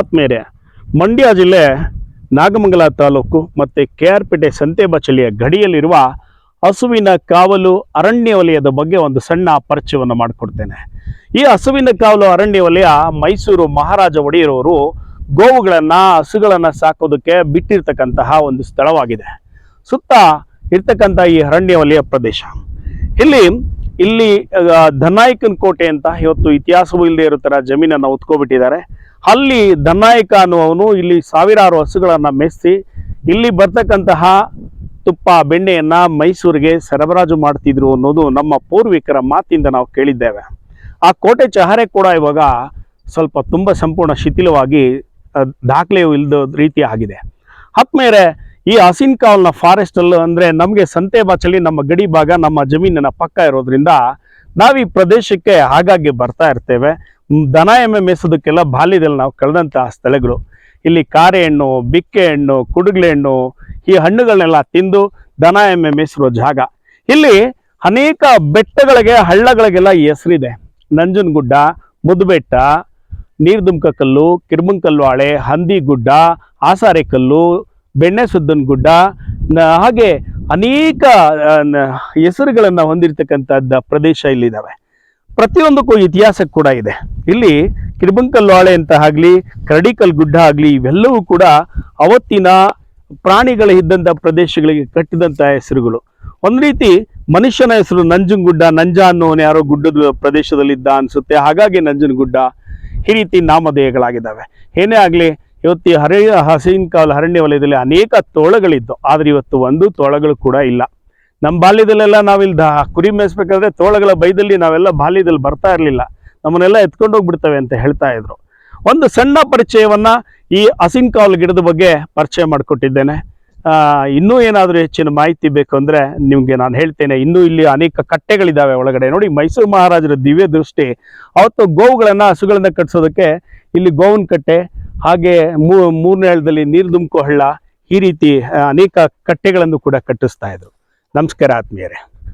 ಆತ್ಮೇರೆ ಮಂಡ್ಯ ಜಿಲ್ಲೆ ನಾಗಮಂಗಲ ತಾಲೂಕು ಮತ್ತು K R ಪೇಟೆ ಸಂತೆಬಚಲಿಯ ಗಡಿಯಲ್ಲಿರುವ ಹಸುವಿನ ಕಾವಲು ಅರಣ್ಯ ವಲಯದ ಬಗ್ಗೆ ಒಂದು ಸಣ್ಣ ಪರಿಚಯವನ್ನು ಮಾಡಿಕೊಡ್ತೇನೆ. ಈ ಹಸುವಿನ ಕಾವಲು ಅರಣ್ಯ ವಲಯ ಮೈಸೂರು ಮಹಾರಾಜ ಒಡೆಯರವರು ಗೋವುಗಳನ್ನು, ಹಸುಗಳನ್ನು ಸಾಕೋದಕ್ಕೆ ಬಿಟ್ಟಿರ್ತಕ್ಕಂತಹ ಒಂದು ಸ್ಥಳವಾಗಿದೆ. ಸುತ್ತ ಇರ್ತಕ್ಕಂಥ ಈ ಅರಣ್ಯ ವಲಯ ಪ್ರದೇಶ. ಇಲ್ಲಿ ಇಲ್ಲಿ ಧನಾಯಕನ ಕೋಟೆ ಅಂತ ಇವತ್ತು ಇತಿಹಾಸವೂ ಇಲ್ಲದೆ ಇರೋ ಥರ ಜಮೀನನ್ನು ಉತ್ಕೊಬಿಟ್ಟಿದ್ದಾರೆ. ಅಲ್ಲಿ ದನ್ನಾಯಕ ಅನ್ನುವನು ಇಲ್ಲಿ ಸಾವಿರಾರು ಹಸುಗಳನ್ನು ಮೆಸ್ಸಿ ಇಲ್ಲಿ ಬರ್ತಕ್ಕಂತಹ ತುಪ್ಪ, ಬೆಣ್ಣೆಯನ್ನು ಮೈಸೂರಿಗೆ ಸರಬರಾಜು ಮಾಡ್ತಿದ್ರು ಅನ್ನೋದು ನಮ್ಮ ಪೂರ್ವಿಕರ ಮಾತಿಂದ ನಾವು ಕೇಳಿದ್ದೇವೆ. ಆ ಕೋಟೆ ಚಹರೆ ಕೂಡ ಇವಾಗ ಸ್ವಲ್ಪ ತುಂಬ ಸಂಪೂರ್ಣ ಶಿಥಿಲವಾಗಿ ದಾಖಲೆಯು ಇಲ್ಲದ ರೀತಿ ಆಗಿದೆ. ಹತ್ಮೇರೆ ಈ ಹಸಿನ್ ಕಾವಲ್ನ ಫಾರೆಸ್ಟ್ ಅಂದರೆ ನಮಗೆ ಸಂತೆ ಬಾಚಲಿ, ನಮ್ಮ ಗಡಿ ಭಾಗ, ನಮ್ಮ ಜಮೀನಿನ ಪಕ್ಕ ಇರೋದ್ರಿಂದ ನಾವು ಈ ಪ್ರದೇಶಕ್ಕೆ ಆಗಾಗ್ಗೆ ಬರ್ತಾ ಇರ್ತೇವೆ. ದನ ಎಮ್ಮೆ ಮೇಯಿಸೋದಕ್ಕೆಲ್ಲ ಬಾಲ್ಯದಲ್ಲಿ ನಾವು ಕಳೆದಂತಹ ಸ್ಥಳಗಳು. ಇಲ್ಲಿ ಕಾರೆ ಹಣ್ಣು ಬಿಕ್ಕೆ ಹಣ್ಣು ಕುಡುಗ್ಲೆ ಹಣ್ಣು ಈ ಹಣ್ಣುಗಳನ್ನೆಲ್ಲ ತಿಂದು ದನ ಎಮ್ಮೆ ಮೇಯಿಸಿರೋ ಜಾಗ. ಇಲ್ಲಿ ಅನೇಕ ಬೆಟ್ಟಗಳಿಗೆ, ಹಳ್ಳಗಳಿಗೆಲ್ಲ ಹೆಸರಿದೆ. ನಂಜನಗುಡ್ಡ ಮುದ್ಬೆಟ್ಟ ನೀರ್ದುಮ್ಕ ಕಲ್ಲು ಕಿರ್ಮಂಕಲ್ಲು ಹಾಳೆ ಹಂದಿಗುಡ್ಡ ಆಸಾರೆ ಕಲ್ಲು ಬೆಣ್ಣೆ ಸುದ್ದನ್ ಗುಡ್ಡ ಹಾಗೆ ಅನೇಕ ಹೆಸರುಗಳನ್ನು ಹೊಂದಿರತಕ್ಕಂಥದ್ದು ಪ್ರದೇಶ ಇಲ್ಲಿದ್ದಾವೆ ಪ್ರತಿಯೊಂದಕ್ಕೂ ಇತಿಹಾಸ ಕೂಡ ಇದೆ. ಇಲ್ಲಿ ಕಿರ್ಬಂಕಲ್ಲು ಹಾಳೆ ಅಂತ ಆಗಲಿ, ಕರಡಿಕಲ್ ಗುಡ್ಡ ಆಗಲಿ, ಇವೆಲ್ಲವೂ ಕೂಡ ಅವತ್ತಿನ ಪ್ರಾಣಿಗಳು ಇದ್ದಂಥ ಪ್ರದೇಶಗಳಿಗೆ ಕಟ್ಟಿದಂಥ ಹೆಸರುಗಳು. ಒಂದು ರೀತಿ ಮನುಷ್ಯನ ಹೆಸರು ನಂಜನಗುಡ್ಡ ನಂಜ ಅನ್ನೋನು ಯಾರೋ ಗುಡ್ಡದ ಪ್ರದೇಶದಲ್ಲಿದ್ದ ಅನ್ಸುತ್ತೆ. ಹಾಗಾಗಿ ನಂಜನಗುಡ್ಡ ಈ ರೀತಿ ನಾಮಧೇಯಗಳಾಗಿದ್ದಾವೆ. ಏನೇ ಆಗಲಿ, ಇವತ್ತು ಹರಿ, ಹಸೀನ್ ಕಾಲ ಅರಣ್ಯ ವಲಯದಲ್ಲಿ ಅನೇಕ ತೋಳಗಳಿದ್ದು ಆದರೆ ಇವತ್ತು ಒಂದು ತೋಳಗಳು ಕೂಡ ಇಲ್ಲ. ನಮ್ಮ ಬಾಲ್ಯದಲ್ಲೆಲ್ಲ ನಾವಿಲ್ಲಿ ದ ಕುರಿ ಮೇಯಿಸ್ಬೇಕಾದ್ರೆ ತೋಳಗಳ ಬೈದಲ್ಲಿ ನಾವೆಲ್ಲ ಬಾಲ್ಯದಲ್ಲಿ ಬರ್ತಾ ಇರಲಿಲ್ಲ. ನಮ್ಮನ್ನೆಲ್ಲ ಎತ್ಕೊಂಡು ಹೋಗ್ಬಿಡ್ತವೆ ಅಂತ ಹೇಳ್ತಾ ಇದ್ರು. ಒಂದು ಸಣ್ಣ ಪರಿಚಯವನ್ನ ಈ ಹಸಿನ್ ಕಾವಲು ಗಿಡದ ಬಗ್ಗೆ ಪರಿಚಯ ಮಾಡಿಕೊಟ್ಟಿದ್ದೇನೆ. ಇನ್ನೂ ಏನಾದರೂ ಹೆಚ್ಚಿನ ಮಾಹಿತಿ ಬೇಕು ಅಂದರೆ ನಿಮಗೆ ನಾನು ಹೇಳ್ತೇನೆ. ಇನ್ನೂ ಇಲ್ಲಿ ಅನೇಕ ಕಟ್ಟೆಗಳಿದ್ದಾವೆ ಒಳಗಡೆ. ನೋಡಿ, ಮೈಸೂರು ಮಹಾರಾಜರ ದಿವ್ಯ ದೃಷ್ಟಿ. ಅವತ್ತು ಗೋವುಗಳನ್ನು, ಹಸುಗಳನ್ನು ಕಟ್ಟಿಸೋದಕ್ಕೆ ಇಲ್ಲಿ ಗೋವಿನ ಕಟ್ಟೆ, ಹಾಗೆ ಮೂರನೇ ಹಳ್ಳದಲ್ಲಿ ನೀರು ದುಮ್ಕೋ ಹಳ್ಳ ಈ ರೀತಿ ಅನೇಕ ಕಟ್ಟೆಗಳನ್ನು ಕೂಡ ಕಟ್ಟಿಸ್ತಾ ಇದ್ರು. ನಮಸ್ಕಾರ ಆತ್ಮೀಯರೇ.